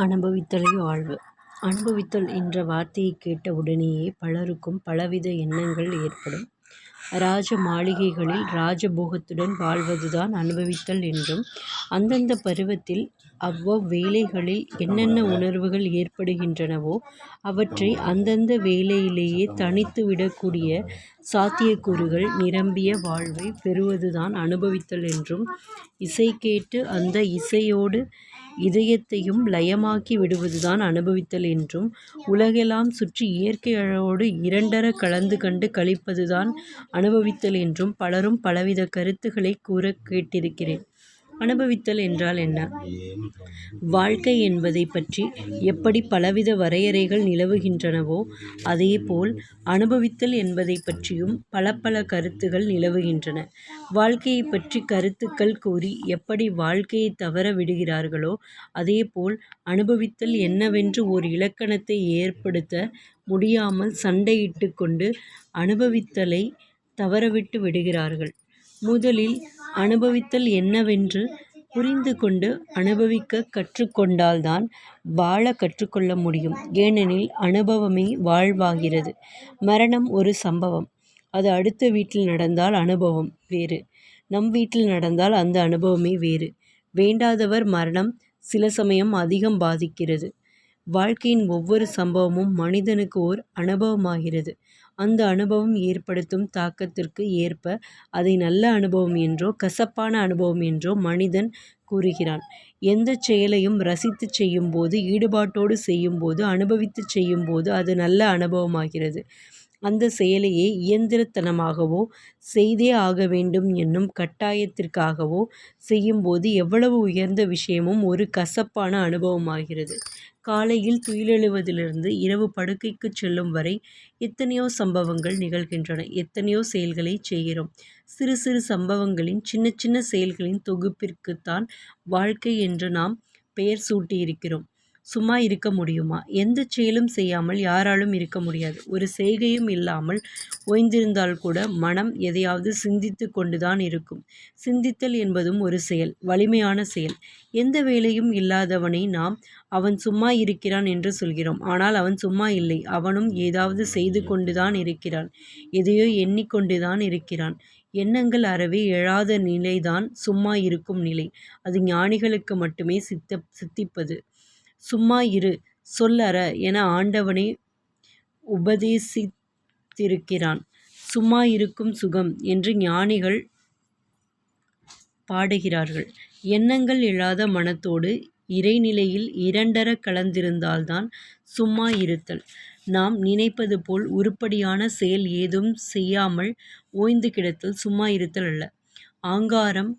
அனுபவித்தலே வாழ்வு. அனுபவித்தல் என்ற வார்த்தையைக் கேட்ட உடனேயே பலருக்கும் பலவித எண்ணங்கள் ஏற்படும். ராஜ மாளிகைகளில் ராஜபோகத்துடன் வாழ்வதுதான் அனுபவித்தல் என்றும் அந்தந்த பருவத்தில் அவ்வவ்வேளைகளில் என்னென்ன உணர்வுகள் ஏற்படுகின்றனவோ அவற்றை அந்தந்த வேளையிலேயே தணித்து விடக்கூடிய சாத்தியக்கூறுகள் நிரம்பிய வாழ்வைப் பெறுவதுதான் அனுபவித்தல் என்றும் இசை கேட்டு அந்த இசையோடு இதயத்தையும் லயமாக்கி விடுவதுதான் அனுபவித்தல் என்றும் உலகெல்லாம் சுற்றி இயற்கை அழகோடு இரண்டர கலந்து கண்டு களிப்பதுதான் அனுபவித்தல் என்றும் பலரும் பலவித கருத்துக்களைக் கூற கேட்டிருக்கிறேன். அனுபவித்தல் என்றால் என்ன? வாழ்க்கை என்பதைப் பற்றி எப்படி பலவித வரையறைகள் நிலவுகின்றனவோ அதேபோல் அனுபவித்தல் என்பதைப் பற்றியும் பலப்பல கருத்துகள் நிலவுகின்றன. வாழ்க்கையைப் பற்றிக் கருத்துக்கள் கூறி எப்படி வாழ்க்கையைத் தவற விடுகிறார்களோ அதேபோல் அனுபவித்தல் என்னவென்று ஓர் இலக்கணத்தை ஏற்படுத்த முடியாமல் சண்டையிட்டுக் கொண்டு அனுபவித்தலைத் தவறவிட்டு விடுகிறார்கள். முதலில் அனுபவித்தல் என்னவென்று புரிந்து கொண்டு அனுபவிக்க கற்றுக்கொண்டால்தான் வாழ கற்றுக்கொள்ள முடியும். ஏனெனில் அனுபவமே வாழ்வாகிறது. மரணம் ஒரு சம்பவம். அது அடுத்த வீட்டில் நடந்தால் அனுபவம் வேறு. நம் வீட்டில் நடந்தால் அந்த அனுபவமே வேறு. வேண்டாதவர் மரணம் சில சமயம் அதிகம் பாதிக்கிறது. வாழ்க்கையின் ஒவ்வொரு சம்பவமும் மனிதனுக்கு ஓர் அனுபவமாகிறது. அந்த அனுபவம் ஏற்படுத்தும் தாக்கத்திற்கு ஏற்ப அதை நல்ல அனுபவம் என்றோ கசப்பான அனுபவம் என்றோ மனிதன் கூறுகிறான். எந்த செயலையும் ரசித்துச் செய்யும்போது ஈடுபாட்டோடு செய்யும்போது அனுபவித்துச் செய்யும்போது அது நல்ல அனுபவமாகிறது. அந்த செயலையே இயந்திரத்தனமாகவோ செய்தே ஆக வேண்டும் என்னும் கட்டாயத்திற்காகவோ செய்யும்போது எவ்வளவு உயர்ந்த விஷயமும் ஒரு கசப்பான அனுபவமாகிறது. காலையில் துயிலெழுவதிலிருந்து இரவு படுக்கைக்கு செல்லும் வரை எத்தனையோ சம்பவங்கள் நிகழ்கின்றன. எத்தனையோ செயல்களைச் செய்கிறோம். சிறு சிறு சம்பவங்களின் சின்னச் சின்ன செயல்களின் தொகுப்பிற்குத்தான் வாழ்க்கை என்று நாம் பெயர் சூட்டியிருக்கிறோம். சும்மா இருக்க முடியுமா? எந்தச் செயலும் செய்யாமல் யாராலும் இருக்க முடியாது. ஒரு செய்கையும் இல்லாமல் ஓய்ந்திருந்தால் கூட மனம் எதையாவது சிந்தித்து கொண்டுதான் இருக்கும். சிந்தித்தல் என்பதும் ஒரு செயல். வலிமையான செயல். எந்த வேலையும் இல்லாதவனை நாம் அவன் சும்மா இருக்கிறான் என்று சொல்கிறோம். ஆனால் அவன் சும்மா இல்லை. அவனும் ஏதாவது செய்து கொண்டுதான் இருக்கிறான். எதையோ எண்ணிக்கொண்டுதான் இருக்கிறான். எண்ணங்கள் அறவே எழாத நிலைதான் சும்மா இருக்கும் நிலை. அது ஞானிகளுக்கு மட்டுமே சித்திப்பது. சும்மா இரு சொல்லற என ஆண்டவனே உபதேசித்திருக்கிறான். சும்மா இருக்கும் சுகம் என்று ஞானிகள் பாடுகிறார்கள். எண்ணங்கள் இல்லாத மனத்தோடு இறைநிலையில் இரண்டர கலந்திருந்தால்தான் சும்மா இருத்தல். நாம் நினைப்பது போல் உருப்படியான செயல் ஏதும் செய்யாமல் ஓய்ந்து கிடத்தல் சும்மா இருத்தல் அல்ல. ஆங்காரம்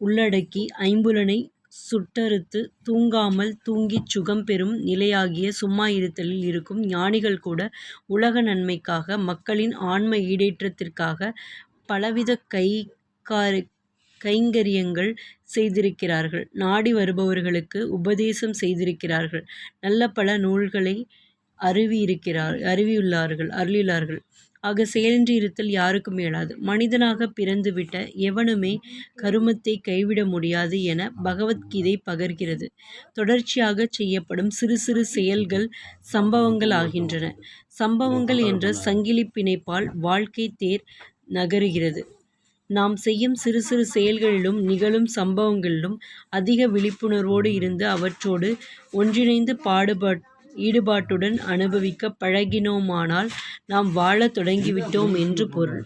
உள்ளடக்கி ஐம்புலனை சுட்டறுத்துத் தூங்காமல் தூங்கிச் சுகம் பெறும் நிலையாகிய சும்மா இருத்தலில் இருக்கும் ஞானிகள் கூட உலக நன்மைக்காக மக்களின் ஆன்ம ஈடேற்றத்திற்காகப் பலவித கைங்கரியங்கள் செய்திருக்கிறார்கள். நாடி வருபவர்களுக்கு உபதேசம் செய்திருக்கிறார்கள். நல்ல பல நூல்களை அருளியுள்ளார்கள். ஆக செயலின்றி இருத்தல் யாருக்கும் இயலாது. மனிதனாக பிறந்துவிட்ட எவனுமே கருமத்தை கைவிட முடியாது என பகவத்கீதை பகர்கிறது. தொடர்ச்சியாகச் செய்யப்படும் சிறு சிறு செயல்கள் சம்பவங்கள் ஆகின்றன. சம்பவங்கள் என்ற சங்கிலி பிணைப்பால் வாழ்க்கை தேர் நகருகிறது. நாம் செய்யும் சிறு சிறு செயல்களிலும் நிகழும் சம்பவங்களிலும் அதிக விழிப்புணர்வோடு இருந்து அவற்றோடு ஒன்றிணைந்து ஈடுபாட்டுடன் அனுபவிக்கப் பழகினோமானால் நாம் வாழத் தொடங்கிவிட்டோம் என்று பொருள்.